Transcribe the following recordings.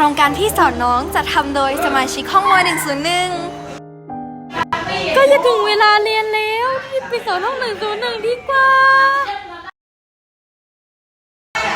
ครงการพี่สอนน้องจะทำโดยสมาชิกห้องม .101 ก็จะถึงเวลาเรียนแล้วรีบไปสอนห้อง101ดีกว่า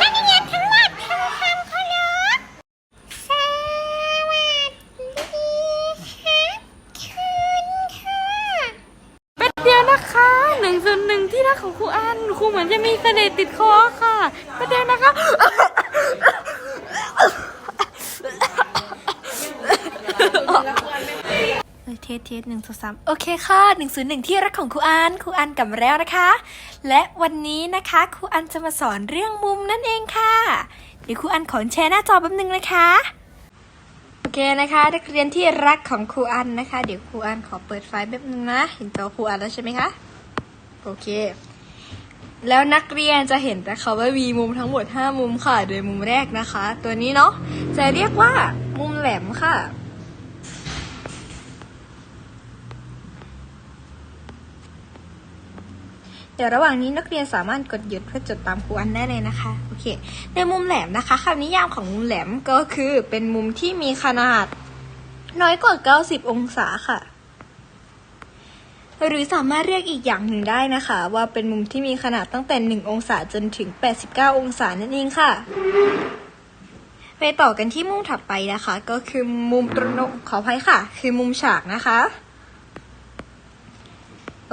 นักเรียนทั้งหมดทำความเคารพสวัสดีครับคุณค่ะเป็นเดียวนะคะหนึ่งส่วนหนึ่งที่รักของครูอันครูเหมือนจะมีเสน่ห์ติดคอค่ะเป็นเดียวนะคะ ทสเทสหนึ่งสองสามโอเคค่ะหนึ่งศูนย์หนึ่งที่รักของครูอันครูอันกลับมาแล้วนะคะ และวันนี้นะคะครูอันจะมาสอนเรื่องมุมนั่นเองค่ะ เดี๋ยวครูอันขอแชร์หน้าจอแป๊บนึงนะคะโอเคนะคะนักเรียนที่รักของครูอันนะคะ เดี๋ยวครูอันขอเปิดไฟล์แป๊บนึงนะเห็นจอครูอันแล้วใช่ไหมคะโอเค แล้วนักเรียนจะเห็นนะคะว่ามีมุมทั้งหมด 5 มุมค่ะ โดยมุมแรกนะคะ ตัวนี้เนาะจะเรียกว่ามุมแหลมค่ะ ดี๋ยวระหว่างนี้นักเรียนสามารถกดหยุดเพื่อจดตามครูอันได้เลยนะคะโอเค ในมุมแหลมนะคะคำนิยามของมุมแหลมก็คือเป็นมุมที่มีขนาด น้อยกว่า 90 องศาค่ะ หรือสามารถเรียกอีกอย่างหนึ่งได้นะคะ ว่าเป็นมุมที่มีขนาดตั้งแต่ 1 องศาจนถึง 89 องศานั่นเองค่ะไปต่อกันที่มุมถัดไปนะคะ ก็คือมุมตรงขออภัยค่ะ คือมุมฉากนะคะ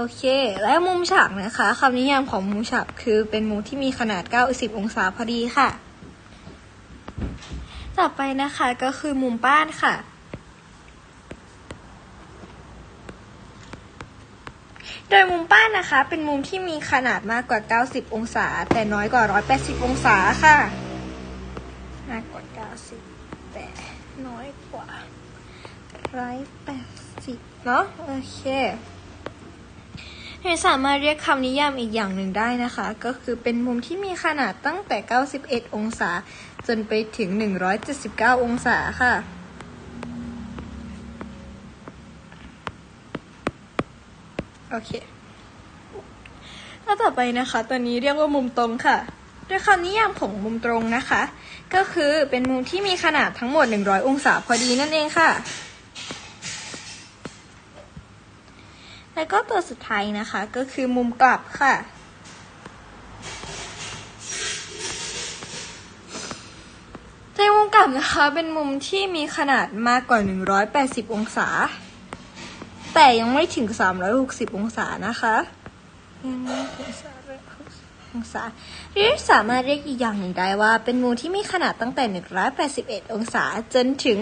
โอเค และมุมฉากนะคะคำนิยามของมุมฉากคือเป็นมุมที่มีขนาด 90 องศาพอดีค่ะ ต่อไปนะคะก็คือมุมบ้านค่ะ โดยมุมบ้านนะคะ เป็นมุมที่มีขนาดมากกว่า 90 องศา แต่น้อยกว่า 180 องศาค่ะ มากกว่า 90 แต่น้อยกว่า 180 เนาะโอเค เราสามารถเรียกคำนิยามอีกอย่างหนึ่งได้นะคะ ก็คือเป็นมุมที่มีขนาดตั้งแต่ 91 องศา จนไปถึง 179 องศาค่ะโอเคแล้วต่อไปนะคะ ตัวนี้เรียกว่ามุมตรงค่ะ โดยคำนิยามของมุมตรงนะคะ ก็คือเป็นมุมที่มีขนาดทั้งหมด 100 องศาพอดีนั่นเองค่ะ แล้วก็ตัวสุดท้ายนะคะก็คือมุมกลับค่ะ ในมุมกลับนะคะเป็นมุมที่มีขนาดมากกว่า 180 องศา แต่ยังไม่ถึง 360 องศานะคะยังไม่ถึง360องศาหรือสามารถเรียกอีกอย่างหนึ่งได้ว่า เป็นมุมที่มีขนาดตั้งแต่ 181 องศาจนถึง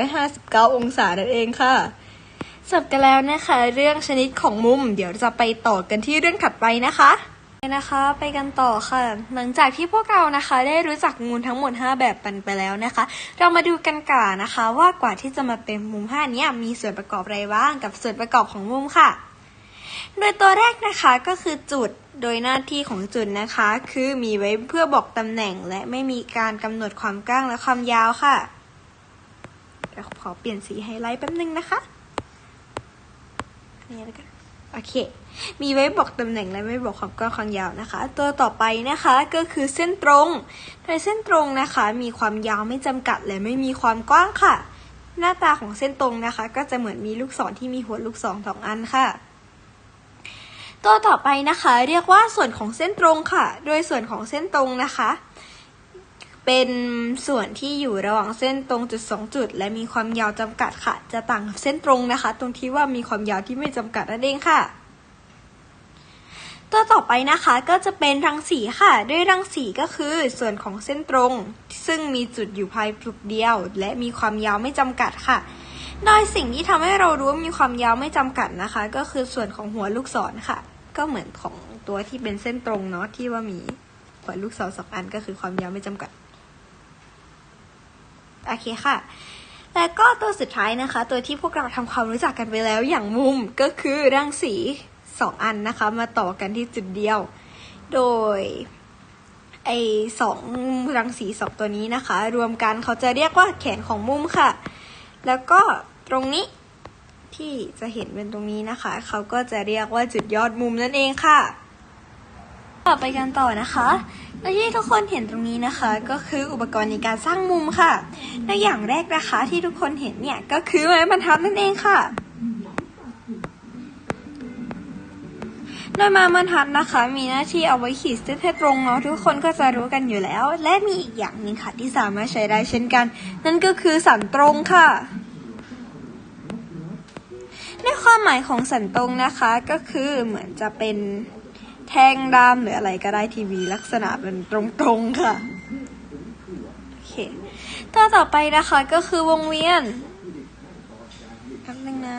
359 องศานั่นเองค่ะ จบกันแล้วนะคะ เรื่องชนิดของมุม เดี๋ยวจะไปต่อกันที่เรื่องถัดไปนะคะนะคะไปกันต่อค่ะ หลังจากที่พวกเรานะคะได้รู้จักมุมทั้งหมด 5 แบบกันไปแล้วนะคะ เรามาดูกันก่อนนะคะว่ากว่าที่จะมาเป็นมุม5นี้มีส่วนประกอบอะไรบ้างกับส่วนประกอบของมุมค่ะ โดยตัวแรกนะคะก็คือจุดโดยหน้าที่ของจุดนะคะ คือมีไว้เพื่อบอกตำแหน่ง และไม่มีการกำหนดความกว้างและความยาวค่ะเดี๋ยวขอเปลี่ยนสีไฮไลท์แป๊บนึงนะคะ นนี้แล้วกันโอเค มีไว้บอกตำแหน่งและไม่บอกความกว้างความยาวนะคะ ตัวต่อไปนะคะก็คือเส้นตรงโดยเส้นตรงนะคะ มีความยาวไม่จำกัดและไม่มีความกว้างค่ะ หน้าตาของเส้นตรงนะคะ ก็จะเหมือนมีลูกศรที่มีหัวลูกศรสองอันค่ะ ตัวต่อไปนะคะ เรียกว่าส่วนของเส้นตรงค่ะ โดยส่วนของเส้นตรงนะคะ เป็นส่วนที่อยู่ระหว่างเส้นตรงจุดสองจุด และมีความยาวจำกัดค่ะ จะต่างกับเส้นตรงนะคะ ตรงที่ว่ามีความยาวที่ไม่จำกัดนั่นเองค่ะ ตัวต่อไปนะคะก็จะเป็นรังสีค่ะ ด้วยรังสีก็คือส่วนของเส้นตรง ซึ่งมีจุดอยู่ภายจุดเดียว และมีความยาวไม่จำกัดค่ะ โดยสิ่งที่ทำให้เรารู้ว่ามีความยาวไม่จำกัดนะคะ ก็คือส่วนของหัวลูกศรค่ะ ก็เหมือนของตัวที่เป็นเส้นตรงเนาะที่ว่ามีหัวลูกศรสองอันก็คือความยาวไม่จำกัด โอเคค่ะ แล้วก็ตัวสุดท้ายนะคะ ตัวที่พวกเราทำความรู้จักกันไปแล้วอย่างมุมก็คือรังสีสองอันนะคะ มาต่อกันที่จุดเดียว โดยไอสองรังสีสองตัวนี้นะคะ รวมกันเขาจะเรียกว่าแขนของมุมค่ะ แล้วก็ตรงนี้ที่จะเห็นเป็นตรงนี้นะคะ เขาก็จะเรียกว่าจุดยอดมุมนั่นเองค่ะ ต่อไปกันต่อนะคะและที่ทุกคนเห็นตรงนี้นะคะ ก็คืออุปกรณ์ในการสร้างมุมค่ะและอย่างแรกนะคะที่ทุกคนเห็นเนี่ยก็คือไม้บรรทัดนั่นเองค่ะ โดยไมาบรรทัดนะคะ มีหน้าที่เอาไว้ขีดเส้นให้ตรงเนาะทุกคนก็จะรู้กันอยู่แล้ว และมีอีกอย่างหนึ่งค่ะที่สามารถใช้ได้เช่นกัน นั่นก็คือสันตรงค่ะในความหมายของสันตรงนะคะก็คือเหมือนจะเป็น แท่งดำหรืออะไรก็ได้ที่มีลักษณะเป็นตรงๆค่ะ โอเคตัวต่อไปนะคะก็คือวงเวียนแป๊บนึงนะ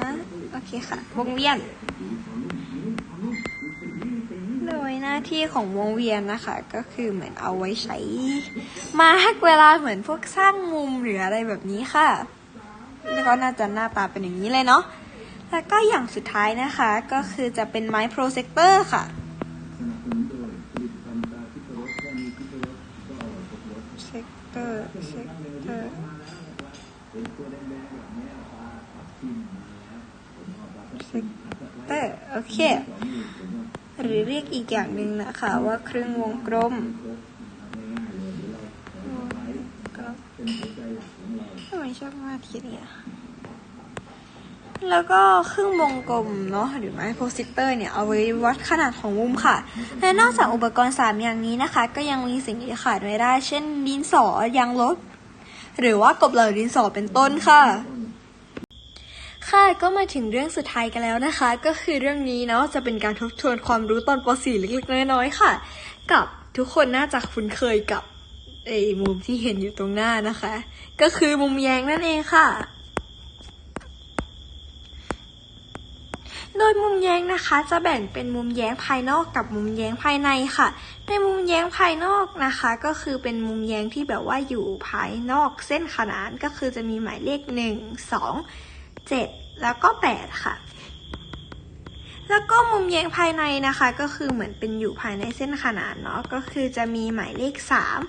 โอเคค่ะ วงเวียน โดยหน้าที่ของวงเวียนนะคะ ก็คือเหมือนเอาไว้ใช้ มาร์กเวลาเหมือนพวกสร้างมุมหรืออะไรแบบนี้ค่ะ แล้วก็น่าจะหน้าตาเป็นอย่างนี้เลยเนาะแล้วก็อย่างสุดท้ายนะคะก็คือจะเป็นไม้โปรเจคเตอร์ค่ะ ซกเตอร์ เซกเตอร์เซกเตอร์ โอเค หรือเรียกอีกอย่างหนึ่งนะคะว่าครึ่งวงกลมทำไมชอบมากทีเนี่ย แล้วก็ครึ่งวงกลมเนาะหรือไม้โพสิเตอร์เนี่ยเอาไว้วัดขนาดของมุมค่ะ และนอกจากอุปกรณ์ 3 อย่างนี้นะคะ ก็ยังมีสิ่งที่ขาดไม่ได้ เช่น ดินสอยางลบ หรือว่ากบเหล่าดินสอเป็นต้นค่ะ ค่ะก็มาถึงเรื่องสุดท้ายกันแล้วนะคะ ก็คือเรื่องนี้เนาะจะเป็นการทบทวนความรู้ตอนป .4 เล็กๆน้อยๆค่ะ กับทุกคนน่าจะคุ้นเคยกับไอ้มุมที่เห็นอยู่ตรงหน้านะคะ ก็คือมุมแยงนั่นเองค่ะ โดยมุมแย้งนะคะจะแบ่งเป็นมุมแย้งภายนอกกับมุมแย้งภายในค่ะ ในมุมแย้งภายนอกนะคะ ก็คือเป็นมุมแย้งที่แบบว่าอยู่ภายนอกเส้นขนานก็คือจะมีหมายเลขหนึ่งสองเจ็ดแล้วก็แปดค่ะ แล้วก็มุมแย้งภายในนะคะ ก็คือเหมือนเป็นอยู่ภายในเส้นขนานเนาะก็คือจะมีหมายเลขสาม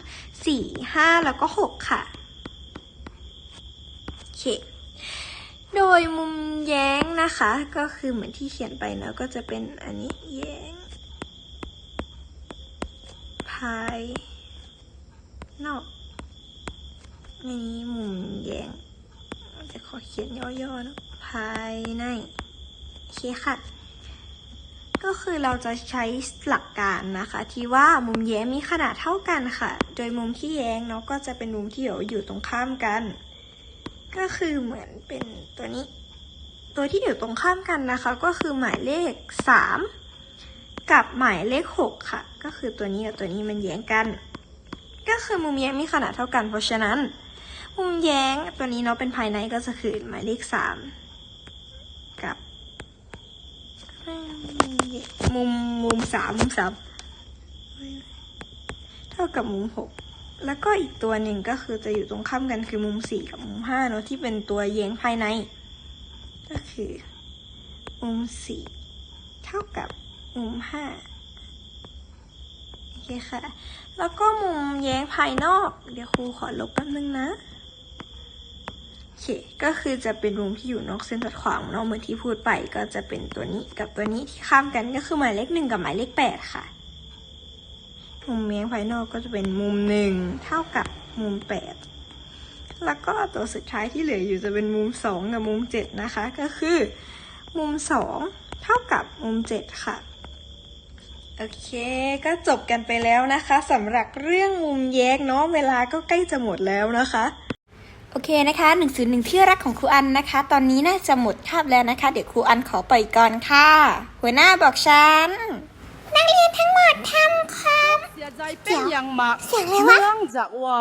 สี่ห้าแล้วก็หกค่ะโอเค โดยมุมแย้งนะคะ ก็คือเหมือนที่เขียนไปเนอะก็จะเป็นอันนี้แย้งภายนอกนี้มุมแย้งจะขอเขียนย่อๆเนอะภายในโอเคค่ะก็คือเราจะใช้หลักการนะคะ ที่ว่ามุมแย้งมีขนาดเท่ากันค่ะ โดยมุมที่แย้งเนาะก็จะเป็นมุมที่อยู่ตรงข้ามกัน ก็คือเหมือนเป็นตัวนี้ ตัวที่อยู่ตรงข้ามกันนะคะ ก็คือหมายเลขสามกับหมายเลขหกค่ะ ก็คือตัวนี้กับตัวนี้มันแย้งกัน ก็คือมุมแย้งมีขนาดเท่ากัน เพราะฉะนั้น มุมแย้งตัวนี้เนาะเป็นภายในก็จะคือหมายเลขสามกับมุมมุมสามมุมสามเท่ากับมุมหก แล้วก็อีกตัวหนึ่งก็คือจะอยู่ตรงข้ามกันคือมุมสี่กับมุมห้าเนาะที่เป็นตัวแย้งภายใน ก็คือมุมสี่เท่ากับมุมห้าโอเคค่ะ แล้วก็มุมแย้งภายนอก เดี๋ยวครูขอลบแป๊บนึงนะโอเคก็คือจะเป็นมุมที่อยู่นอกเส้นตัดขวางเนาะเหมือนที่พูดไปก็จะเป็นตัวนี้กับตัวนี้ที่ข้ามกันก็คือหมายเลขหนึ่งกับหมายเลขแปดค่ะ มุมแย้งภายนอกก็จะเป็นมุมหนึ่งเท่ากับมุมแปดแล้วก็ตัวสุดท้ายที่เหลืออยู่จะเป็นมุมสองกับมุมเจ็ดนะคะ ก็คือ มุมสองเท่ากับมุมเจ็ดค่ะโอเค ก็จบกันไปแล้วนะคะสำหรับเรื่องมุมแยกเนาะเวลาก็ใกล้จะหมดแล้วนะคะ โอเคนะคะหนึ่งศูนย์หนึ่งที่รักของครูอันนะคะ ตอนนี้น่าจะหมดคาบแล้วนะคะ เดี๋ยวครูอันขอปล่อยก่อนค่ะ หัวหน้าบอกฉัน นักเรียนทั้งหมดทำครับเสียใจเป็นอย่างมากเสียงอะไรวะ เนื่องจากว่า